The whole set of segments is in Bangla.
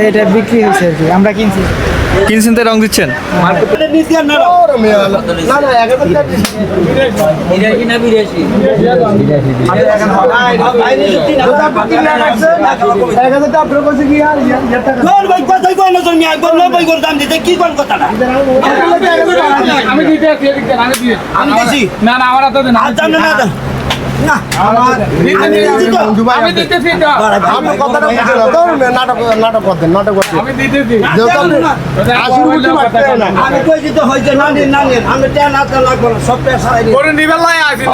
এটা বিক্রি হয়েছে আর কি। আমরা কিনছি। কিনছেন তাই রং দিচ্ছেন? কি কোন কথাটা আমি আছি,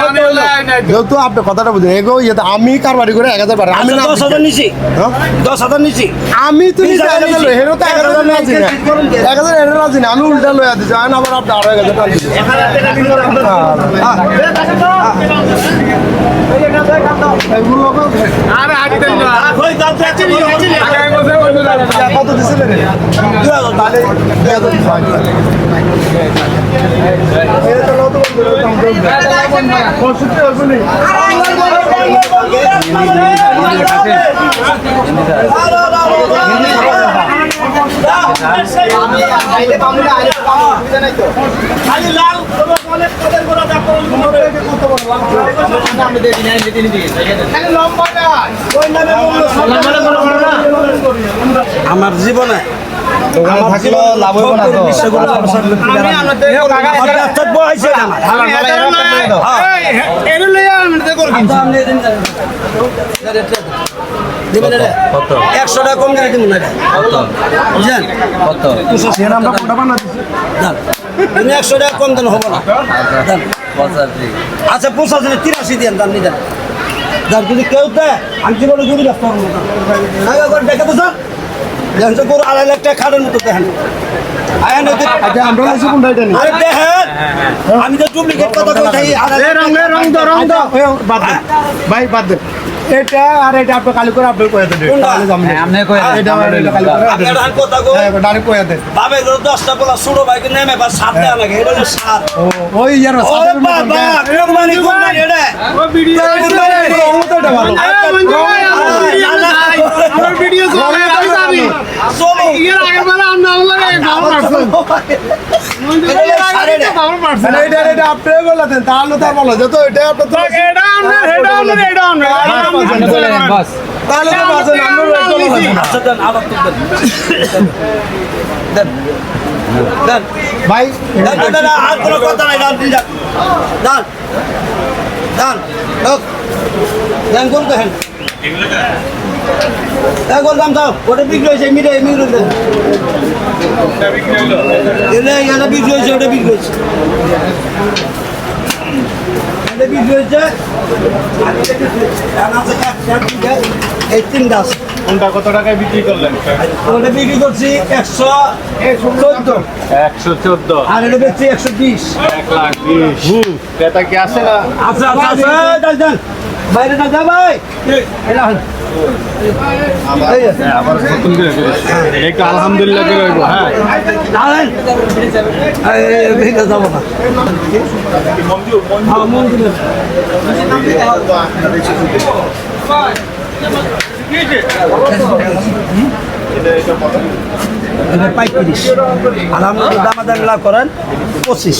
যেহেতু আপনি আছি কথাটা বুঝেন এগো ইয়েতে আমি কারবারি করে এক হাজার পারি আমি দশ হাজার নিছি। হ্যাঁ? দশ হাজার নিছি। আমি তো এক হাজার হেরো তো এক হাজার রাজি না। এক হাজার হেরো রাজি না আমি উল্টা লইয়া দিছি আইন আবার আপনি আরও এক হাজার কত দিছিলেন খালি লাল আমার জীবনে আমার জীবনে লাভ হইব না তো। থাকব আইছে আমার এই, এনে লইয়া আমি তো করবি। দিবেন রে একশো টাকা কম করে দিবেন না বুঝলেন? দেন। তুমি একশো টাকা কম দেন হব না। দেন। আচ্ছা পঁচাশি। না তিরাশি দেন দাম নিদেন যার যদি কেউ দেয় আমি জীবনে গরু ব্যস্ত হব না দেখে তো স্যার দেখেন গরু আড়াই লাখ টাকা খাটের মতো দেখেন। না আচ্ছা নি আরে দেখেন আমি তো ডুপ্লিকেট কথা দেন ভাই বাদ দেন এটা আর এটা আপনি কালি করে আপনি কয়ে দেন। জানি এটা আর এটা কালি করে আপনি ডান কথা হ্যাঁ ডাইরেক্ট কয়ে দেন। বাবে ধরো দশটা বলা ছোট ভাইকে নেমে বা সাত দেয়া লাগে এটা সাত ওই ইয়ার ও সাদের মতন বাবা দেন। কোরবানি কোরবানি এটা? ও ভিডিও এটা ভালো এই, মঞ্জু ভাই, আমার ভিডিও নাই। আমার ভিডিও চলে, আমি জানি। চলো এর আগের বেলা আপনি আমাকে ভালো পারছেন। মঞ্জু ভাই, এর আগে এটা তো ভালো পারছেন। মানে এটা এটা আপনি বলে দেন তাহলে আচ্ছা ভাই আর কোনো কথা নাই দেখেন কোন দাম দাও ওটা বিক্রি হয়েছে এটা বিক্রি হয়েছে ওটা বিক্রি হয়েছে। এটা বিক্রি আছে কোনটা কত টাকায় বিক্রি করলেন? ওটা বিক্রি করছি একশো চোদ্দ। একশো চোদ্দ। আর এটা বেচছি একশো বিশ। এক লাখ বিশ। ক্রেতা কি আছে না? বাইরে না যা ভাই। এটা হল। এই যে, আবার নতুন করে একটু আলহামদুলিল্লাহ করে হইব হ্যাঁ। যাব না। হ্যাঁ, পঁয়ত্রিশ। দামাদামি লাভ করেন পঁচিশ।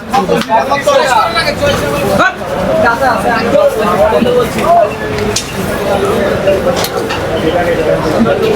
আরে।